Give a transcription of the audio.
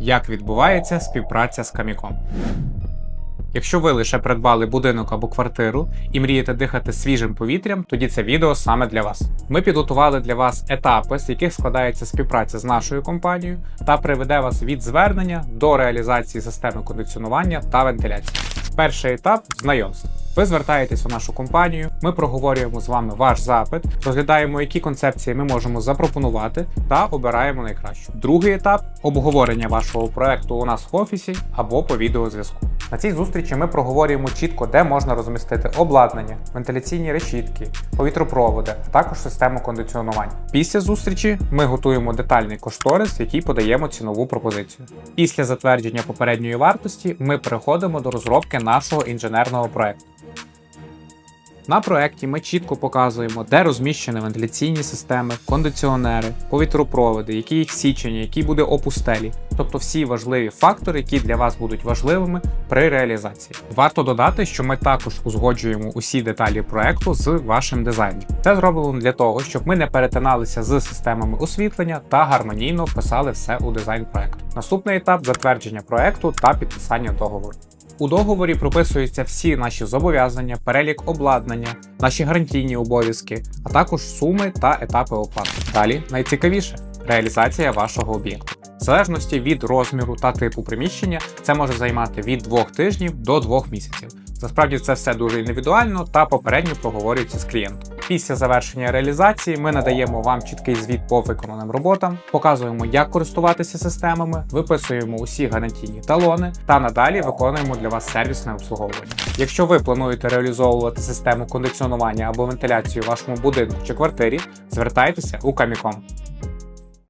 як відбувається співпраця з Каміком. Якщо ви лише придбали будинок або квартиру і мрієте дихати свіжим повітрям, тоді це відео саме для вас. Ми підготували для вас етапи, з яких складається співпраця з нашою компанією, та приведе вас від звернення до реалізації системи кондиціонування та вентиляції. Перший етап знайомство. Ви звертаєтесь у нашу компанію, ми проговорюємо з вами ваш запит, розглядаємо, які концепції ми можемо запропонувати, та обираємо найкращу. Другий етап обговорення вашого проекту у нас в офісі або по відеозв'язку. На цій зустрічі ми проговорюємо чітко, де можна розмістити обладнання, вентиляційні решітки, повітропроводи, а також систему кондиціонування. Після зустрічі ми готуємо детальний кошторис, який подаємо цінову пропозицію. Після затвердження попередньої вартості ми переходимо до розробки нашого інженерного проекту. На проєкті ми чітко показуємо, де розміщені вентиляційні системи, кондиціонери, повітропроводи, які їх січення, який буде опустелі, тобто всі важливі фактори, які для вас будуть важливими при реалізації. Варто додати, що ми також узгоджуємо усі деталі проекту з вашим дизайном. Це зроблено для того, щоб ми не перетиналися з системами освітлення та гармонійно вписали все у дизайн проекту. Наступний етап затвердження проекту та підписання договору. У договорі прописуються всі наші зобов'язання, перелік обладнання, наші гарантійні обов'язки, а також суми та етапи оплати. Далі найцікавіше реалізація вашого об'єкту. В залежності від розміру та типу приміщення, це може займати від 2 тижнів до 2 місяців. Насправді це все дуже індивідуально та попередньо проговорюється з клієнтом. Після завершення реалізації ми надаємо вам чіткий звіт по виконаним роботам, показуємо, як користуватися системами, виписуємо усі гарантійні талони та надалі виконуємо для вас сервісне обслуговування. Якщо ви плануєте реалізовувати систему кондиціонування або вентиляцію в вашому будинку чи квартирі, звертайтеся у Каміком.